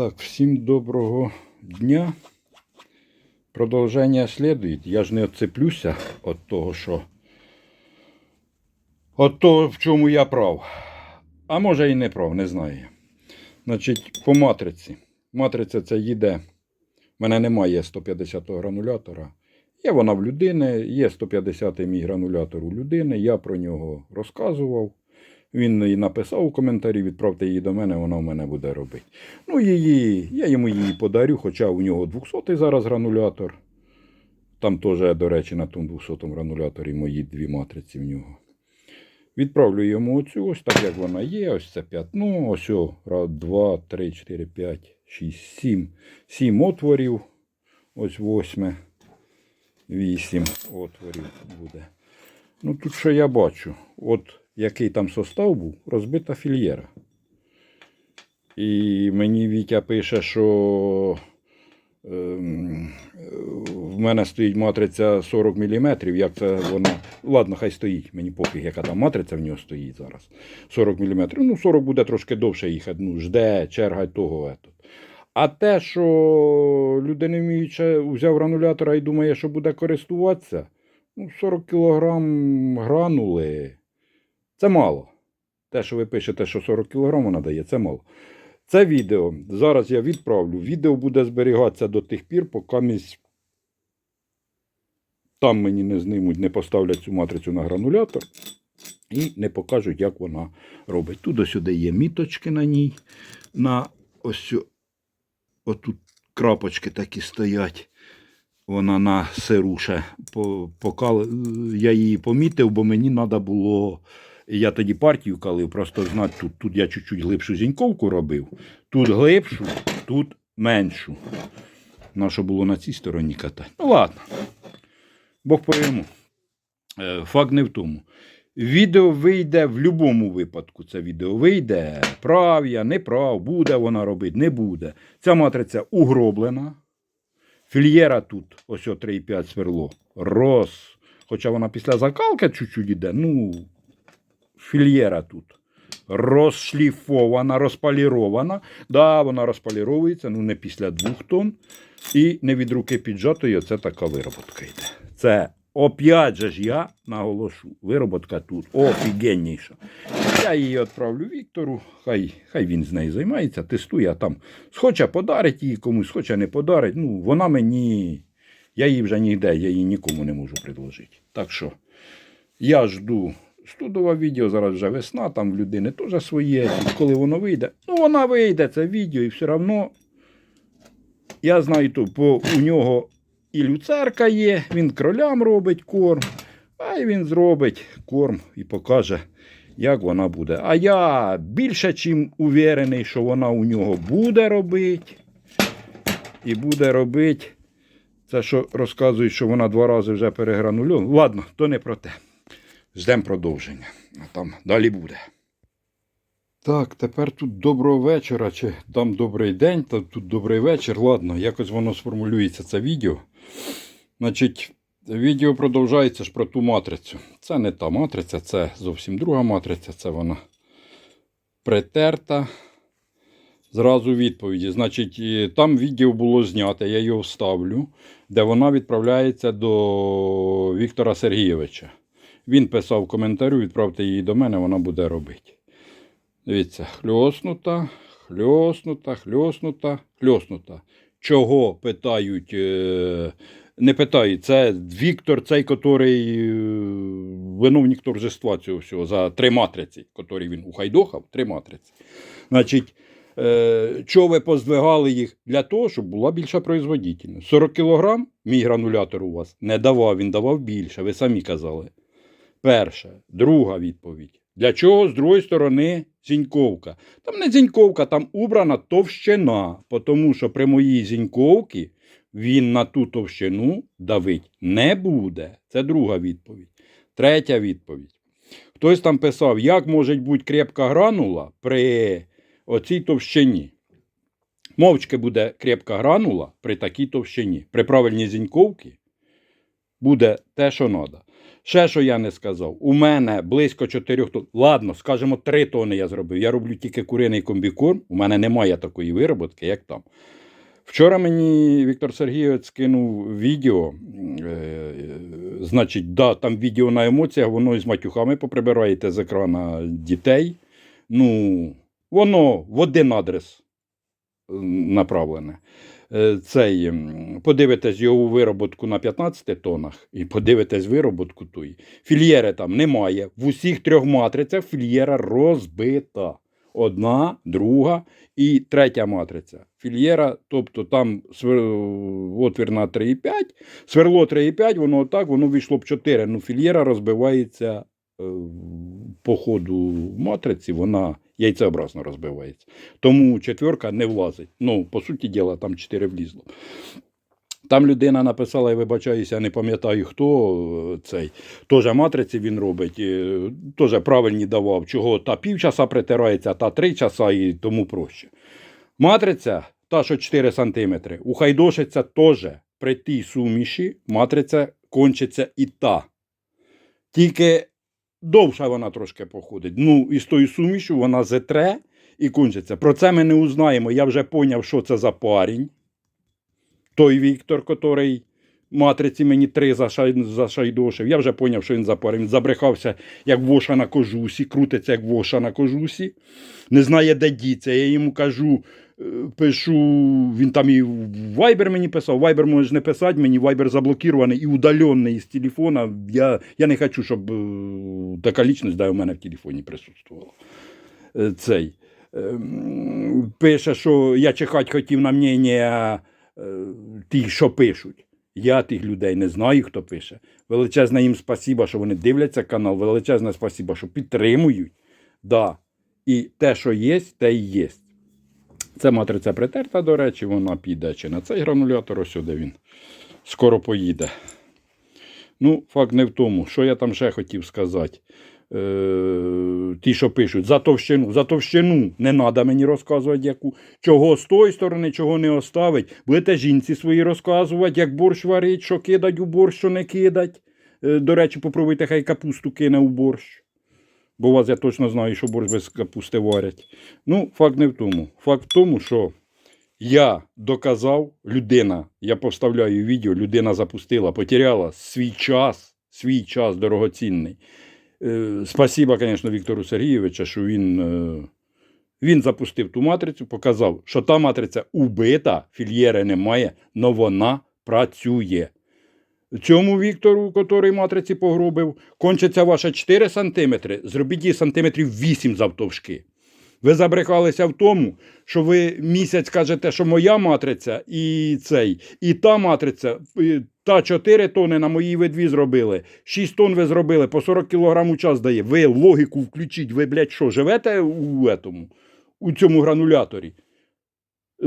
Так, всім доброго дня. Продовження слідує. Я ж не отцеплюся від того, що. От того, в чому я прав. А може і не прав, не знаю. Значить, по матриці. Матриця це їде. У мене немає 150 гранулятора. Є вона в людини, є 150 мій гранулятор у людини. Я про нього розказував. Він і написав у коментарі, відправте її до мене, вона в мене буде робити. Ну, її, я йому її подарю, хоча у нього 200-й зараз гранулятор. Там теж, до речі, на тому 200-му грануляторі мої дві матриці в нього. Відправлю йому оцю, ось так як вона є, ось це п'ятно, ось о, раз, два, три, чотири, п'ять, шість, сім. Сім отворів. Ось восьме. Вісім отворів буде. Ну тут що я бачу? От який там состав був, розбита фільєра. І мені Вітя пише, що ем, в мене стоїть матриця 40 мм. Як це вона. Ладно, хай стоїть. Мені пофіг, яка там матриця в нього стоїть зараз. 40 мм. Ну, 40 буде трошки довше їхати. Ну, жде, черга того. А те, що людина не вміючи, взяв гранулятора і думає, що буде користуватися, ну, 40 кг гранули. Це мало. Те, що ви пишете, що 40 кг вона дає, це мало. Це відео. Зараз я відправлю. Відео буде зберігатися до тих пір, поки місь... там мені не знимуть, не поставлять цю матрицю на гранулятор і не покажуть, як вона робить. Тут сюди є міточки на ній. На ось отут крапочки такі стоять. Вона на сиру ще поки я її помітив, бо мені треба було. Я тоді партію калив, просто знати, тут, тут я чуть-чуть глибшу зіньковку робив. Тут глибшу, тут меншу. Нащо було на цій стороні катати. Ну ладно. Бог по йому. Е, Факт не в тому. Відео вийде в будь-якому випадку. Це відео вийде. Прав я, не прав, буде вона робити, не буде. Ця матриця угроблена. Фільєра тут, ось о 3,5 сверло, роз. Хоча вона після закалки чуть-чуть іде, ну, фільєра тут. Розшліфована, розполірована. Да, вона розполіровується, ну не після двох тонн. І не від руки піджатої, оце така вироботка йде. Це опять же ж я наголошу. Вироботка тут офігенніша. Я її відправлю Віктору, хай, хай він з нею займається, тестує, а там схоче подарить її комусь, хоче не подарить. Ну, вона мені. Я її вже ніде, я її нікому не можу предложити. Так що я жду студове відео, зараз вже весна, там в людини теж своє. Коли воно вийде, ну вона вийде, це відео, і все одно. Я знаю, то, бо у нього і люцерка є, він кролям робить корм, а й він зробить корм і покаже, як вона буде. А я більше чим уверений, що вона у нього буде робити. І буде робити. Це що розказують, що вона два рази вже перегранульована. Ладно, то не про те. Ждемо продовження. А там далі буде. Так, тепер тут доброго вечора, чи там добрий день, та тут добрий вечір. Ладно, якось воно сформулюється це відео. Значить, відео продовжується ж про ту матрицю. Це не та матриця, це зовсім друга матриця. Це вона притерта. Зразу відповіді. Значить, там відео було знято, я його вставлю, де вона відправляється до Віктора Сергійовича. Він писав коментарю, відправте її до мене, вона буде робити. Дивіться, хльоснута, хльоснута, хльоснута, хльоснута. Чого питають? е, Не питають, це Віктор, цей, котрий е, виновник торжества цього всього за три матриці, котрі він ухайдохав, три матриці. Значить, е, чого ви поздвигали їх? Для того, щоб була більша производительність. 40 кг мій гранулятор у вас не давав, він давав більше, ви самі казали. Перша. Друга відповідь. Для чого з другої сторони зіньковка? Там не зіньковка, там убрана товщина, тому що при моїй зіньковці він на ту товщину давить не буде. Це друга відповідь. Третя відповідь. Хтось там писав, як може бути крепка гранула при оцій товщині. Мовчки буде крепка гранула при такій товщині. При правильній зіньковці буде те, що треба. Ще що я не сказав, у мене близько 4 тонн. Ладно, скажімо, 3 тонни я зробив. Я роблю тільки куриний комбікорм. У мене немає такої вироботки, як там. Вчора мені Віктор Сергійович скинув відео. Е, значить, да, там відео на емоціях, воно із матюхами поприбираєте з екрана дітей. Ну, воно в один адрес е, направлене. Е, Цей, подивитесь його вироботку на 15 тонах і подивитесь вироботку тої. Фільєри там немає. В усіх трьох матрицях фільєра розбита. Одна, друга і третя матриця. Фільєра, тобто там свер- отвір на 3,5, сверло 3,5, воно отак, воно вийшло б 4. Ну, фільєра розбивається е, по ходу матриці, вона яйцеобразно розбивається. Тому четверка не влазить. Ну, по суті діла, там 4 влізло. Там людина написала, я вибачаюся, не пам'ятаю хто е, цей. Теж матриці він робить, е, теж правильні давав, чого та півчаса притирається, та три часа і тому проще. Матриця, та, що 4 см, ухайдошиться теж при тій суміші, матриця кончиться і та. Тільки довша вона трошки походить. Ну, і з тою сумішю вона зетре і кончиться. Про це ми не узнаємо. Я вже поняв, що це за парень. Той Віктор, котрий матриці мені три зашай- зашайдошив. Я вже поняв, що він за парень. Він забрехався, як воша на кожусі, крутиться, як воша на кожусі. Не знає, де діться. Я йому кажу, пишу, він там і Viber мені писав. Viber можеш не писати, мені Viber заблокірований і удалений з телефона. Я, я не хочу, щоб е, така лічність да, у мене в телефоні присутствувала. Е, Цей. Пише, що я чекати хотів на мнення е, тих, що пишуть. Я тих людей не знаю, хто пише. Величезне їм спасіба, що вони дивляться канал. Величезне спасіба, що підтримують. Да. І те, що є, те і є. Це матриця притерта, до речі, вона піде чи на цей гранулятор, ось сюди він скоро поїде. Ну, факт не в тому. Що я там ще хотів сказати? Е, ті, що пишуть, за товщину, за товщину не треба мені розказувати, яку. Чого з тої сторони, чого не оставить. Будете жінці свої розказувати, як борщ варить, що кидать у борщ, що не кидать. Е, до речі, попробуйте, хай капусту кине у борщ. Бо у вас я точно знаю, що борщ без капусти варять. Ну, факт не в тому. Факт в тому, що я доказав, людина, я поставляю відео, людина запустила, потеряла свій час, свій час дорогоцінний. Е, Спасіба, звісно, Віктору Сергійовичу, що він, е, він запустив ту матрицю, показав, що та матриця убита, фільєри немає, але вона працює. Цьому Віктору, котрий матриці погробив, кончиться ваша 4 см, зробіть її сантиметрів 8 завтовшки. Ви забрехалися в тому, що ви місяць кажете, що моя матриця і цей, і та матриця, та 4 тони на моїй ви дві зробили. 6 тонн ви зробили, по 40 кг у час дає. Ви логіку включіть, ви, блядь, що, живете у, этому, у цьому грануляторі?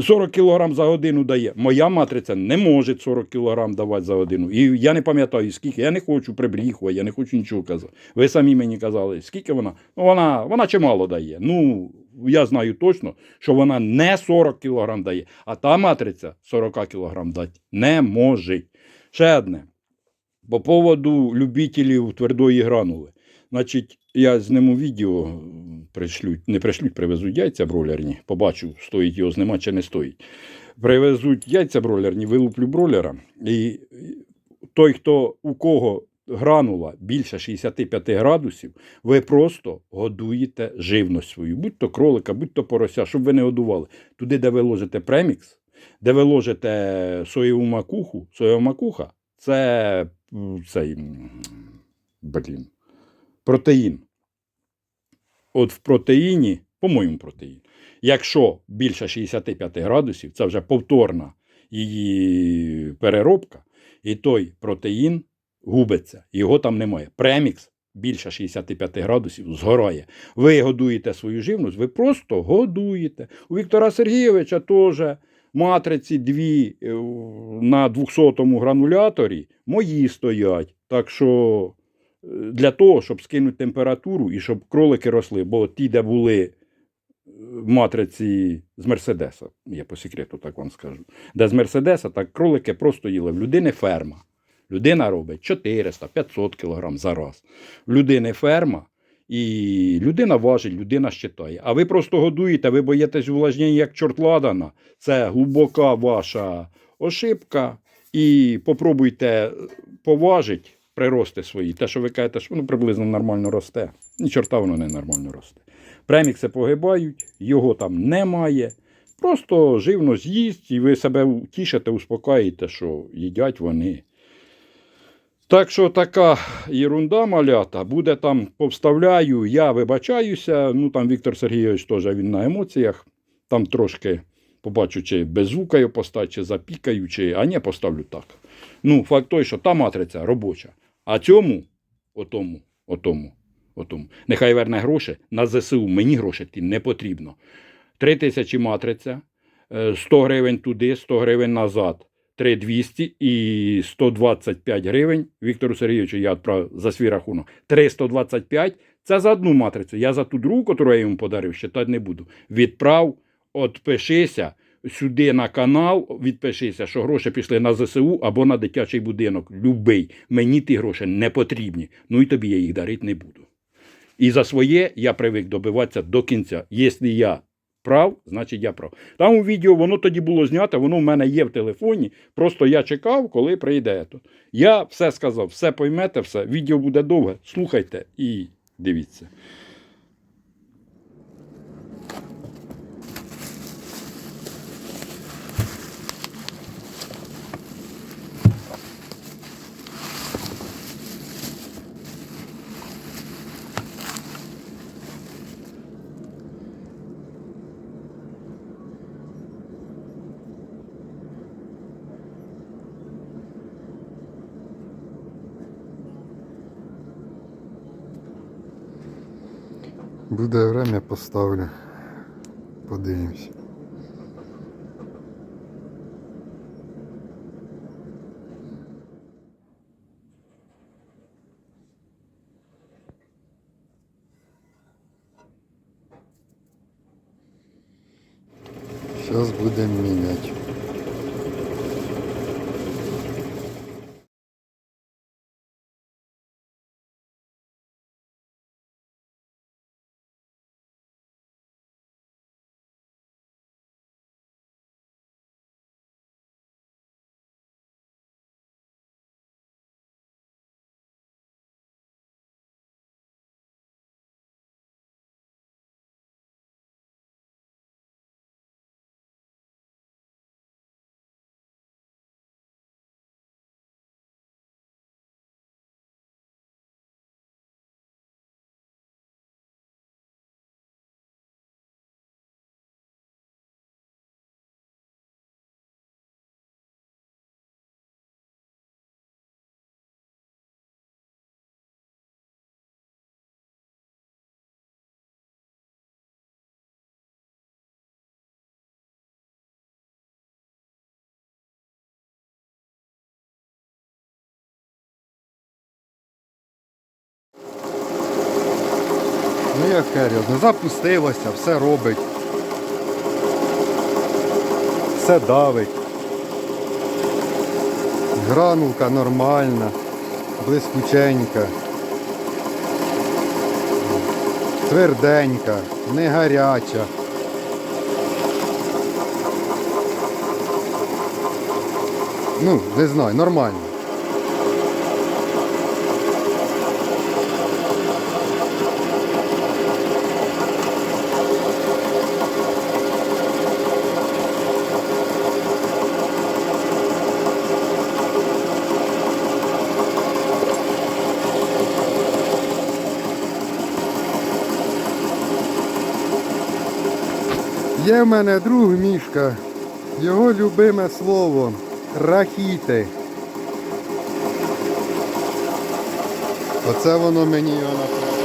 40 кг за годину дає. Моя матриця не може 40 кг давати за годину. І я не пам'ятаю, скільки. Я не хочу прибріхувати, я не хочу нічого казати. Ви самі мені казали, скільки вона? Ну, вона, вона чимало дає. Ну, я знаю точно, що вона не 40 кг дає, а та матриця 40 кг дати не може. Ще одне. По поводу любителів твердої гранули. Значить, я зніму відео, пришлють, не пришлють, привезуть яйця бройлерні. Побачу, стоїть його знімати чи не стоїть. Привезуть яйця бройлерні, вилуплю бройлера. І той, хто у кого гранула більше 65 градусів, ви просто годуєте живність свою, будь то кролика, будь то порося, щоб ви не годували. Туди, де ви ложите премікс, де ви ложите соєву макуху, соєва макуха це цей, блін, протеїн. От в протеїні, по-моєму, протеїн. Якщо більше 65 градусів, це вже повторна її переробка, і той протеїн губиться, його там немає. Премікс більше 65 градусів згорає. Ви годуєте свою живність, ви просто годуєте. У Віктора Сергійовича теж матриці дві е, на 200-му грануляторі мої стоять. Так що для того, щоб скинути температуру і щоб кролики росли, бо ті, де були е, матриці з Мерседеса, я по секрету так вам скажу, де з Мерседеса, так кролики просто їли. В людини ферма. Людина робить 400-500 кг за раз. В людини ферма, і людина важить, людина щитає. А ви просто годуєте, ви боїтесь увлажнення, як чорт ладана. Це глибока ваша ошибка. І попробуйте поважити прирости свої. Те, що ви кажете, що воно приблизно нормально росте. Ні, чорта воно не нормально росте. Премікси погибають, його там немає. Просто живно з'їсть, і ви себе тішите, успокоїте, що їдять вони. Так що така єрунда малята, буде там, повставляю, я вибачаюся. Ну там Віктор Сергійович теж він на емоціях. Там трошки побачу, чи без звука його постать, чи запікаю, чи а ні, поставлю так. Ну, факт той, що та матриця робоча. А цьому, отому, отому, отому, нехай верне гроші на ЗСУ. Мені гроші ті не потрібно. Три тисячі матриця, е, 100 гривень туди, 100 гривень назад. 3200 і 125 гривень Віктору Сергійовичу я відправив за свій рахунок. 325 це за одну матрицю. Я за ту другу, яку я йому подарив, считати не буду. Відправ, відпишися сюди на канал, відпишися, що гроші пішли на ЗСУ або на дитячий будинок. Любий. Мені ті гроші не потрібні. Ну і тобі я їх дарити не буду. І за своє я привик добиватися до кінця. Якщо я прав, значить я прав. Там у відео воно тоді було знято, воно в мене є в телефоні. Просто я чекав, коли прийде. то. Я все сказав, все поймете, все. Відео буде довге. Слухайте і дивіться. Буде время поставлю. Подивимось. Ну як Керіо, ну запустилося, все робить. Все давить. Гранулка нормальна, блискученька. Тверденька, не гаряча. Ну, не знаю, нормально. Є в мене друг Мішка, його любиме слово рахіти. Оце воно мені його написано.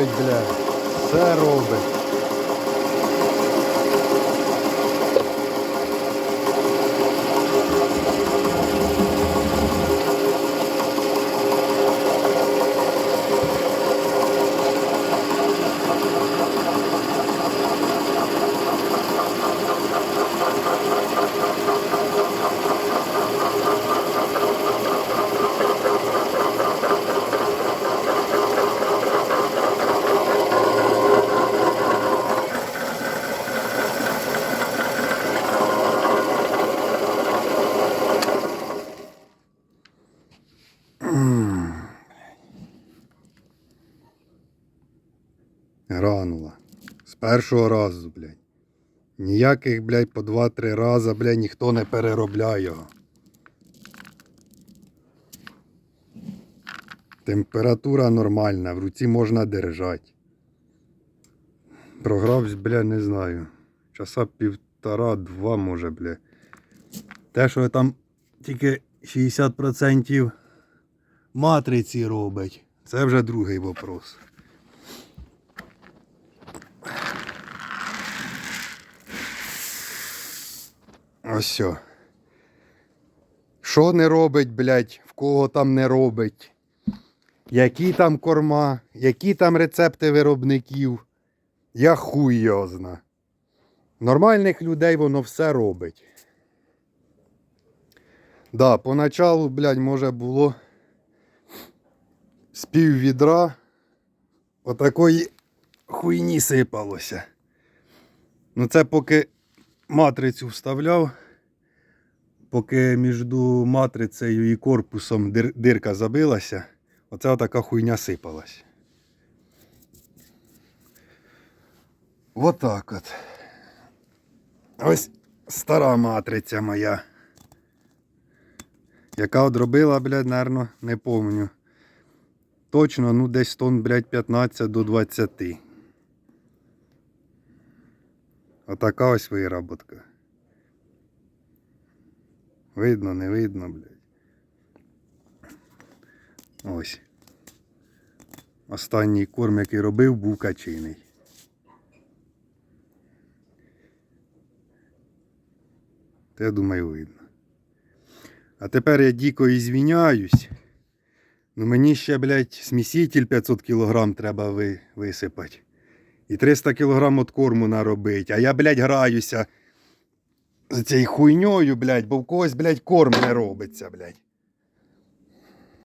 Робить, бля. Все робить. Гранула. З першого разу, блядь. Ніяких, блядь, по два-три рази, блядь, ніхто не переробляє його. Температура нормальна, в руці можна держати. Програвсь, бля, не знаю. Часа півтора-два, може, бля. Те, що там тільки 60% матриці робить, це вже другий вопрос. Ось. Що не робить, блядь, в кого там не робить? Які там корма, які там рецепти виробників? Я хуй його зна. Нормальних людей воно все робить. Да, поначалу, блядь, може було з пів відра отакої хуйні сипалося. Ну це поки матрицю вставляв, поки між матрицею і корпусом дир- дирка забилася, оце отака хуйня сипалась. Отак от. Ось стара матриця моя. Яка одробила, блядь, наверно, не помню. Точно, ну десь тонн, блядь, 15 до 20. Отака ось вироботка. Видно, не видно, блядь. Ось. Останній корм, який робив, був качиний. Та я думаю, видно. А тепер я дико ізвіняюсь. Ну мені ще, блядь, сміситель 500 кг треба ви, висипати. І 300 кг от корму наробить. А я, блядь, граюся з цією хуйньою, блядь, бо в когось, блядь, корм не робиться, блядь.